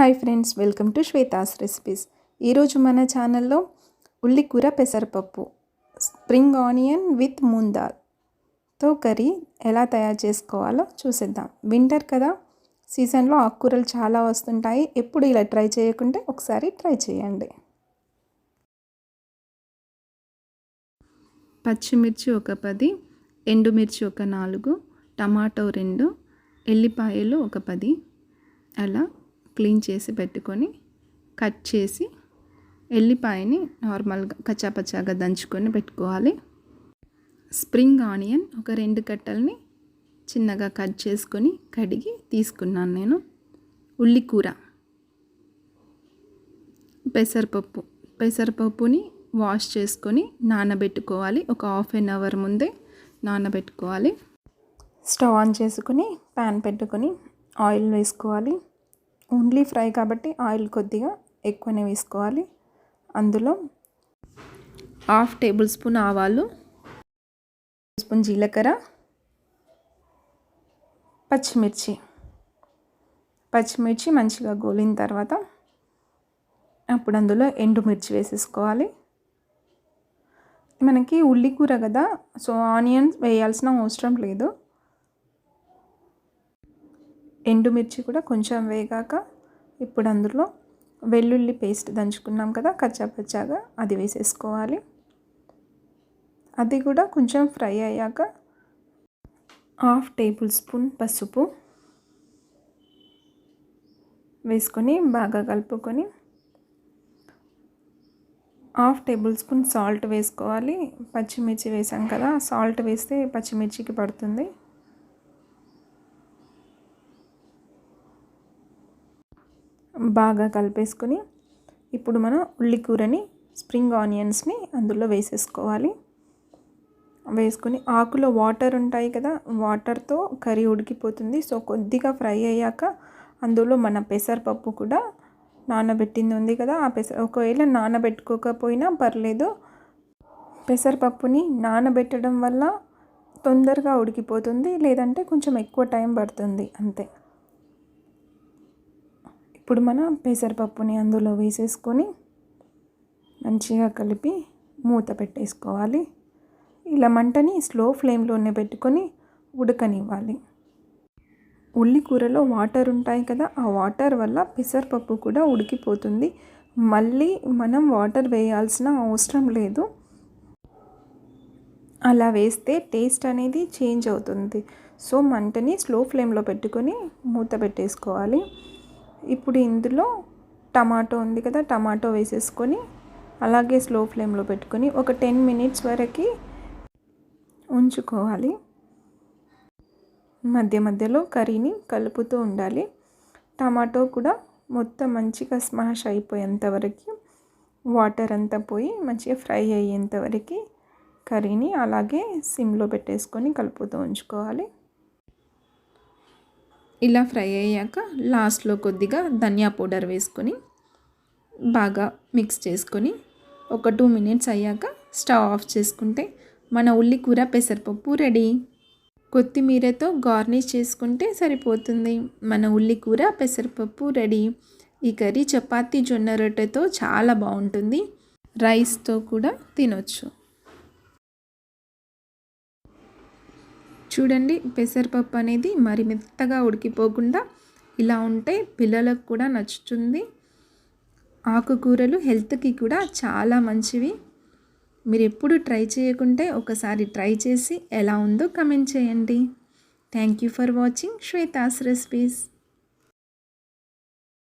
Hi friends welcome to Shweta's recipes. ఈరోజు మన ఛానల్లో ఉల్లికూర పెసరపప్పు స్ప్రింగ్ ఆనియన్ విత్ మూందాల్తో కర్రీ ఎలా తయారు చేసుకోవాలో చూసేద్దాం. వింటర్ కదా సీజన్లో ఆకుకూరలు చాలా వస్తుంటాయి. ఎప్పుడు ఇలా ట్రై చేయకుంటే ఒకసారి ట్రై చేయండి. పచ్చిమిర్చి ఒక పది ఎండుమిర్చి ఒక నాలుగు టమాటో రెండు ఎల్లిపాయలు ఒక పది అలా క్లీన్ చేసి పెట్టుకొని కట్ చేసి ఎల్లిపాయని నార్మల్గా కచ్చాపచ్చాగా దంచుకొని పెట్టుకోవాలి. స్ప్రింగ్ ఆనియన్ ఒక రెండు కట్టల్ని చిన్నగా కట్ చేసుకొని కడిగి తీసుకున్నాను నేను. ఉల్లికూర పెసరపప్పు. పెసరపప్పుని వాష్ చేసుకొని నానబెట్టుకోవాలి. ఒక హాఫ్ అన్ అవర్ ముందే నానబెట్టుకోవాలి. స్టవ్ ఆన్ చేసుకుని ప్యాన్ పెట్టుకొని ఆయిల్ వేసుకోవాలి. ఓన్లీ ఫ్రై కాబట్టి ఆయిల్ కొద్దిగా ఎక్కువనే వేసుకోవాలి. అందులో హాఫ్ టేబుల్ స్పూన్ ఆవాలు స్పూన్ జీలకర్ర పచ్చిమిర్చి. పచ్చిమిర్చి మంచిగా గోలిన తర్వాత అప్పుడు అందులో ఎండుమిర్చి వేసేసుకోవాలి. మనకి ఉల్లి కూర కదా సో ఆనియన్స్ వేయాల్సిన అవసరం లేదు. ఎండుమిర్చి కూడా కొంచెం వేగాక ఇప్పుడు అందులో వెల్లుల్లి పేస్ట్ దంచుకున్నాం కదా కచ్చాపచ్చాగా అది వేసేసుకోవాలి. అది కూడా కొంచెం ఫ్రై అయ్యాక హాఫ్ టేబుల్ స్పూన్ పసుపు వేసుకొని బాగా కలుపుకొని హాఫ్ టేబుల్ స్పూన్ సాల్ట్ వేసుకోవాలి. పచ్చిమిర్చి వేసాం కదా సాల్ట్ వేస్తే పచ్చిమిర్చికి పడుతుంది. బాగా కలిపేసుకొని ఇప్పుడు మనం ఉల్లికూరని స్ప్రింగ్ ఆనియన్స్ని అందులో వేసేసుకోవాలి. వేసుకొని ఆకులో వాటర్ ఉంటాయి కదా వాటర్తో కర్రీ ఉడికిపోతుంది. సో కొద్దిగా ఫ్రై అయ్యాక అందులో మన పెసరపప్పు కూడా నానబెట్టింది ఉంది కదా ఆ పెసర ఒకవేళ నానబెట్టుకోకపోయినా పర్లేదు. పెసరపప్పుని నానబెట్టడం వల్ల తొందరగా ఉడికిపోతుంది లేదంటే కొంచెం ఎక్కువ టైం పడుతుంది అంతే. ఇప్పుడు మనం పెసరపప్పుని అందులో వేసేసుకొని మంచిగా కలిపి మూత పెట్టేసుకోవాలి. ఇలా మంటని స్లో ఫ్లేమ్లోనే పెట్టుకొని ఉడకనివ్వాలి. ఉల్లి కూరలో వాటర్ ఉంటాయి కదా ఆ వాటర్ వల్ల పెసరపప్పు కూడా ఉడికిపోతుంది. మళ్ళీ మనం వాటర్ వేయాల్సిన అవసరం లేదు. అలా వేస్తే టేస్ట్ అనేది చేంజ్ అవుతుంది. సో మంటని స్లో ఫ్లేమ్లో పెట్టుకొని మూత పెట్టేసుకోవాలి. ఇప్పుడు ఇందులో టమాటో ఉంది కదా టమాటో వేసేసుకొని అలాగే స్లో ఫ్లేమ్లో పెట్టుకొని ఒక టెన్ మినిట్స్ వరకు ఉంచుకోవాలి. మధ్య మధ్యలో కర్రీని కలుపుతూ ఉండాలి. టమాటో కూడా మొత్తం మంచిగా స్మాష్ అయిపోయేంత వరకు వాటర్ అంతా పోయి మంచిగా ఫ్రై అయ్యేంత వరకు కర్రీని అలాగే సిమ్లో పెట్టేసుకొని కలుపుతూ ఉంచుకోవాలి. ఇలా ఫ్రై అయ్యాక లాస్ట్లో కొద్దిగా ధనియా పౌడర్ వేసుకొని బాగా మిక్స్ చేసుకొని ఒక టూ మినిట్స్ అయ్యాక స్టవ్ ఆఫ్ చేసుకుంటే మన ఉల్లి కూర పెసరపప్పు రెడీ. కొత్తిమీరతో గార్నిష్ చేసుకుంటే సరిపోతుంది. మన ఉల్లి కూర పెసరపప్పు రెడీ. ఈ కర్రీ చపాతీ జొన్న రొట్టెతో చాలా బాగుంటుంది. రైస్తో కూడా తినొచ్చు. చూడండి పెసరపప్పు అనేది మరి మెత్తగా ఉడికిపోకుండా ఇలా ఉంటే పిల్లలకు కూడా నచ్చుతుంది. ఆకుకూరలు హెల్త్కి కూడా చాలా మంచివి. మీరు ఎప్పుడు ట్రై చేయకుంటే ఒకసారి ట్రై చేసి ఎలా ఉందో కమెంట్ చేయండి. Thank you for watching Shweta's recipes.